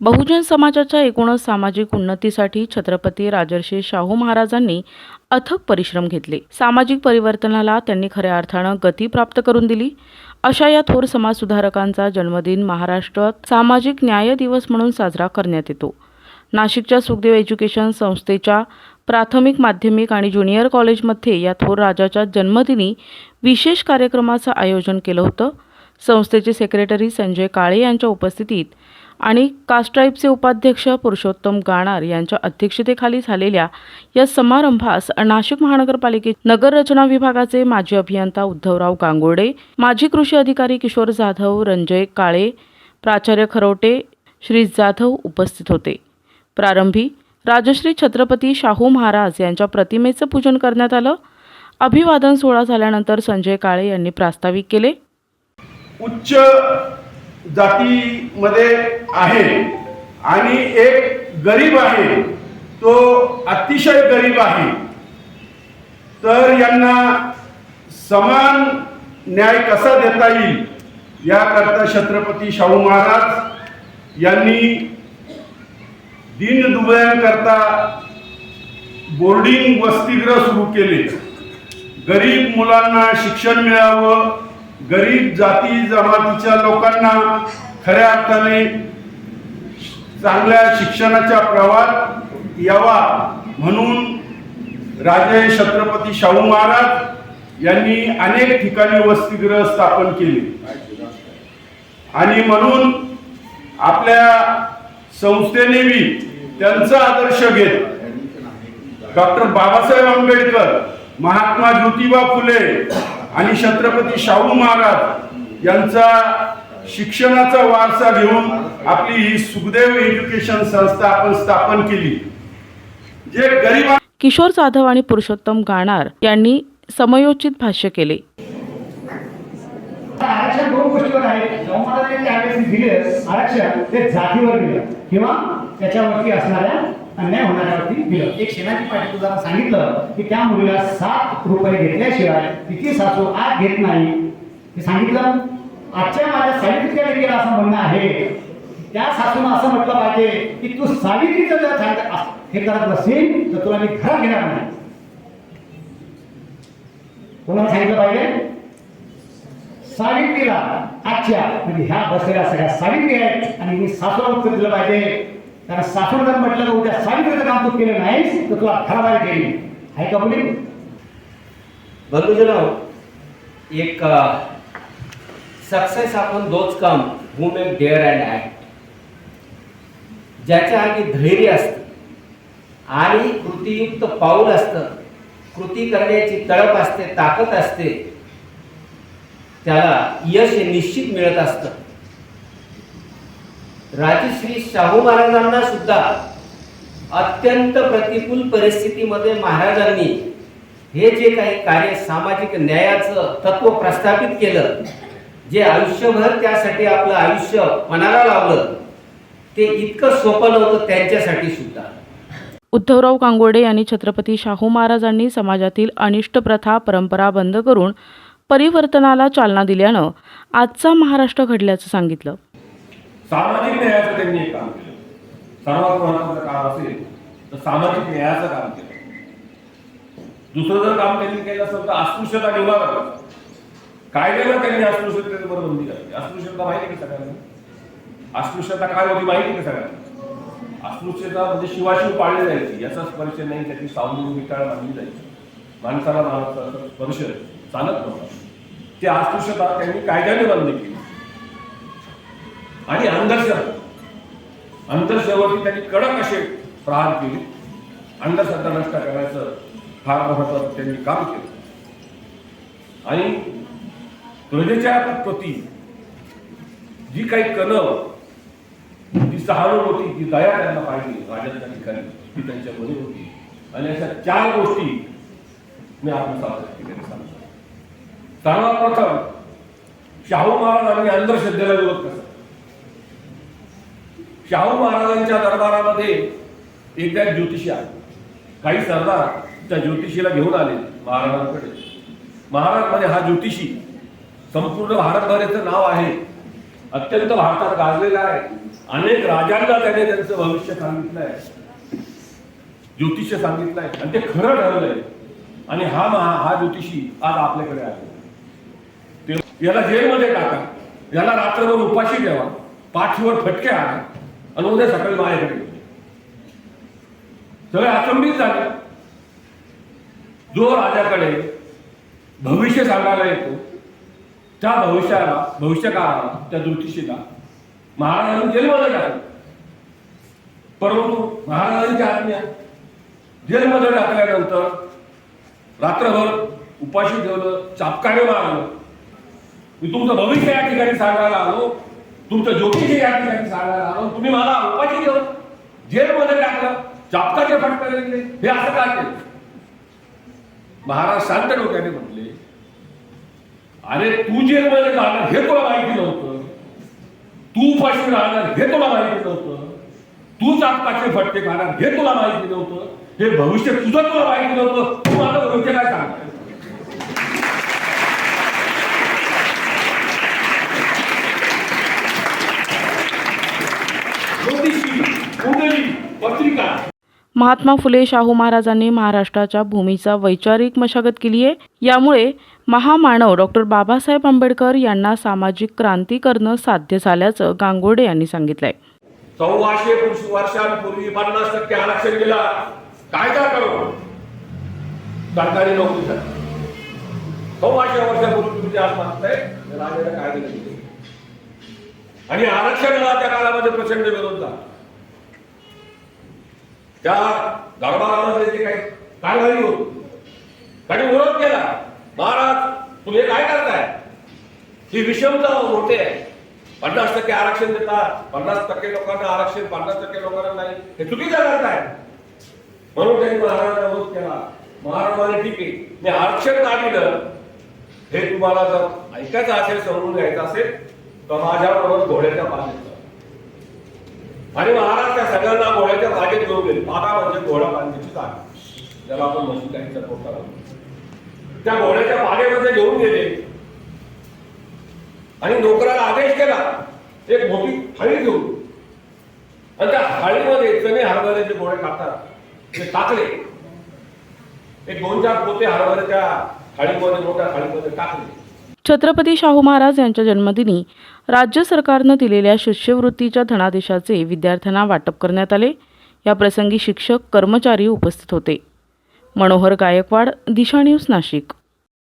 बहुजन समाजाच्या एकूणच सामाजिक उन्नतीसाठी छत्रपती राजर्षी शाहू महाराजांनी अथक परिश्रम घेतले. सामाजिक परिवर्तनाला त्यांनी खऱ्या अर्थानं गती प्राप्त करून दिली. अशा या थोर समाजसुधारकांचा जन्मदिन महाराष्ट्रात सामाजिक न्याय दिवस म्हणून साजरा करण्यात येतो. नाशिकच्या सुखदेव एज्युकेशन संस्थेच्या प्राथमिक माध्यमिक आणि ज्युनियर कॉलेजमध्ये या थोर राजाच्या जन्मदिनी विशेष कार्यक्रमाचं आयोजन केलं होतं. संस्थेचे सेक्रेटरी संजय काळे यांच्या उपस्थितीत आणि कास्ट्राईबचे उपाध्यक्ष पुरुषोत्तम गाणार यांच्या अध्यक्षतेखाली झालेल्या या समारंभास नाशिक महानगरपालिके नगररचना विभागाचे माजी अभियंता उद्धवराव गांगोडे माजी कृषी अधिकारी किशोर जाधव रंजय काळे प्राचार्य खरोटे श्री जाधव उपस्थित होते. प्रारंभी राजश्री छत्रपती शाहू महाराज यांच्या प्रतिमेचं पूजन करण्यात आलं. अभिवादन सोहळा झाल्यानंतर संजय काळे यांनी प्रास्ताविक केले. उच्च जातीमध्ये आहे. आणि एक गरीब आहे. तो अतिशय गरीब आहे. तर यांना समान न्याय कसा देता येईल? याकरता छत्रपती शाहू महाराज यांनी दीनदुबळ्यांकरता बोर्डिंग वसतिगृह सुरू केले. गरीब मुलांना शिक्षण मिळावं. गरीब जाती जमातीच्या लोकांना खऱ्या अर्थाने चांगल्या शिक्षणाच्या प्रवाहात यावा म्हणून राजे छत्रपती शाहू महाराज यांनी अनेक ठिकाणी वसतिगृह स्थापन केले. आणि म्हणून आपल्या संस्थेने बी त्यांचा आदर्श घेत डॉक्टर बाबासाहेब आंबेडकर महात्मा ज्योतिबा फुले आणि छत्रपती शाहू महाराज यांचा शिक्षणाचा वारसा घेऊन आपली ही सुखदेव एज्युकेशन संस्था आपण स्थापन केली. जे गरीब किशोर जाधव आणि पुरुषोत्तम गाणार यांनी समयोचित भाष्य केले. आरक्षण दोन गोष्टीवर आहे. त्यावेळेस दिलं आरक्षण ते जातीवर दिलं किंवा त्याच्यावरती असणाऱ्या अन्याय होणाऱ्यावरती दिलं. एक शेणाची पाठी तुझा सांगितलं की त्या मुलीला सात रुपये घेतल्याशिवाय तिची सासू आत घेत नाही. हे सांगितलं? आजच्या माझ्या सावित्रीच्या देखील असं म्हणणं आहे. त्या सासून असं म्हटलं पाहिजे की तू सावित्रीचं जर हे करत नसेल तर तुला मी घरात घेणार नाही. कोणाला सांगितलं पाहिजे? सावित्रीला आजच्या म्हणजे ह्या बसलेल्या सगळ्या सावित्री आहेत आणि मी सासूला उत्तर दिलं पाहिजे. कारण सासूला जर म्हटलं तर उद्या सावित्रीचं काम तू केलं नाहीस तर तुला खराब देईल आहे का मुली बंधुजनो एक सक्सेस आपण those come who make dare and act ज्याच्या आधी धैर्य असतं आणि कृतीयुक्त पाऊल असतं कृती करण्याची तळप असते ताकद असते त्याला यश हे निश्चित मिळत असतं. राजश्री शाहू महाराजांना सुद्धा अत्यंत प्रतिकूल परिस्थितीमध्ये महाराजांनी हे जे काही कार्य सामाजिक न्यायाचं तत्व प्रस्थापित केलं जे आयुष्यभर त्यासाठी आपलं आयुष्य मनाला लावलं ते इतकं सोपं नव्हतं त्यांच्यासाठी सुद्धा. उद्धवराव कांगोडे यांनी छत्रपती शाहू महाराजांनी समाजातील अनिष्ट प्रथा परंपरा बंद करून परिवर्तनाला चालना दिल्यानं आजचा महाराष्ट्र घडल्याचं सांगितलं. सामाजिक न्यायाचं त्यांनी एक काम केलं. सर्वात महत्वाचं काम असेल तर सामाजिक न्यायाचं काम केलं. दुसरं जर काम त्यांनी केलं असेल तर अस्पृश्यता निवारण. कायद्याला त्यांनी अस्पृश्यतेवर बंदी घातली. अस्पृश्यता माहिती की सगळ्यांना? अस्पृश्यता काय होती माहिती की का सगळ्यांना? अस्पृश्यता म्हणजे शिवाशिव पाळली जायची. याचा स्पर्श नाही त्याची सावली विटाळ मानली जायची. माणसाला माणसाचा स्पर्श चालत नव्हता. ती अस्पृश्यता त्यांनी कायद्याने बंद केली. आणि अंधश्रद्धा. अंधश्रद्धावरती त्यांनी कडक असे प्रहार केले. अंधश्रद्धा नष्ट करायचं फार महत्वाचं त्यांनी काम केलं. आणि प्रजेच्या प्रती. जी काही कलम जी सहानुभूती जी दया त्यांना पाहिजे राजांच्या ठिकाणी ती त्यांच्या मध्ये होती. आणि अशा चार गोष्टी मी आत्मसात ठिकाणी सांगतो. सर्वप्रथम शाहू महाराजांनी अंधश्रद्धेला विरोध कसा शाहू महाराजांच्या दरबारामध्ये एकदा ज्योतिषी आले. काही सरदार त्या ज्योतिषीला घेऊन आले महाराजांकडे. महाराज म्हणजे हा ज्योतिषी संपूर्ण भारतभर याचं नाव आहे. अत्यंत भारतात गाजलेला आहे. अनेक राजांना त्याने त्यांचं भविष्य सांगितलं आहे ज्योतिष्य सांगितलं आहे आणि ते खरं ठरलंय. आणि हा महा हा ज्योतिषी आज आपल्याकडे आहे. ते- याला जेलमध्ये टाका. याला रात्रभर उपाशी ठेवा. पाठीवर फटके आणा आणि उद्या सकाळी माझ्याकडे सगळे अचंबित झाले. जो राजाकडे भविष्य सांगायला येतो त्या भविष्याला भविष्यकाळाला त्या ज्योतिषीला महाराजांनी जेलमध्ये टाकलं. परंतु महाराजांची आज्ञा जेलमध्ये टाकल्यानंतर रात्रभर उपाशी ठेवलं चापकाने मारलं. मी तुमचं भविष्य या ठिकाणी सांगायला आलो. तुमचं ज्योतिष या ठिकाणी सांगायला आलो. तुम्ही मला उपाशी ठेवलं. जेलमध्ये टाकलं. चापकाचे फटकारे हे असं का केलं? महाराज शांत डोक्याने म्हटले अरे तू जेलमध्ये जाणार हे तुला माहिती नव्हतं. तू पाशी राहणार हे तुला माहिती नव्हतं. तू चापकाचे फटके खाणार हे तुला माहिती नव्हतं. हे भविष्य तुझं तुला माहिती नव्हतं. तू माझं भविष्य काय सांगणार महात्मा फुले शाहू महाराजांनी महाराष्ट्राच्या भूमीचा वैचारिक मशागत केली आहे. यामुळे महामानव डॉक्टर बाबासाहेब आंबेडकर यांना सामाजिक क्रांती करणं साध्य झाल्याचं गांगोडे यांनी सांगितलंय. सव्वाशे वर्षांपूर्वी पन्नास टक्के आरक्षण दिला. कायदा करू? सरकारी नोकरीसाठी सव्वाशे वर्षापूर्वी तुम्ही आज मागताय तर राजाने आणि आरक्षणाला त्या काळामध्ये प्रचंड विरोध झाला. त्या दरबारामध्ये जे काही कारभारी होत त्याने विरोध केला. महाराज तुम्ही काय करताय? ही विषमता होते पन्नास टक्के आरक्षण देतात. पन्नास टक्के लोकांना आरक्षण पन्नास टक्के लोकांना नाही. हे चुकीचं करताय. म्हणून त्यांनी महाराजांना विरोध केला. महाराजांनी ठीक आहे. मी आरक्षण का दिलं? हे तुम्हाला जर ऐकायचं असेल समजून घ्यायचं असेल तर माझ्याबरोबर घोड्याच्या पाण्याचं आणि महाराज त्या सगळ्यांना घोड्याच्या बागेत घेऊन गेले. बागा म्हणजे घोडा बांधण्याची जागा. ज्याला आपण म्हशी काही सपोर्ट करा त्या घोड्याच्या बागेमध्ये घेऊन गेले. आणि नोकराला आदेश केला. एक मोठी थाळी घेऊन. आणि त्या थाळीमध्ये चणे हरभऱ्याचे गोळे टाकतात. ते टाकले. एक दोन चार पोते हरभरे त्या थाळीमध्ये मोठ्या थाळीमध्ये टाकले. छत्रपती शाहू महाराज यांच्या जन्मदिनी राज्य सरकारनं दिलेल्या शिष्यवृत्तीच्या धनादेशाचे विद्यार्थ्यांना वाटप करण्यात आले. या प्रसंगी शिक्षक कर्मचारी उपस्थित होते. मनोहर गायकवाड दिशा न्यूज नाशिक.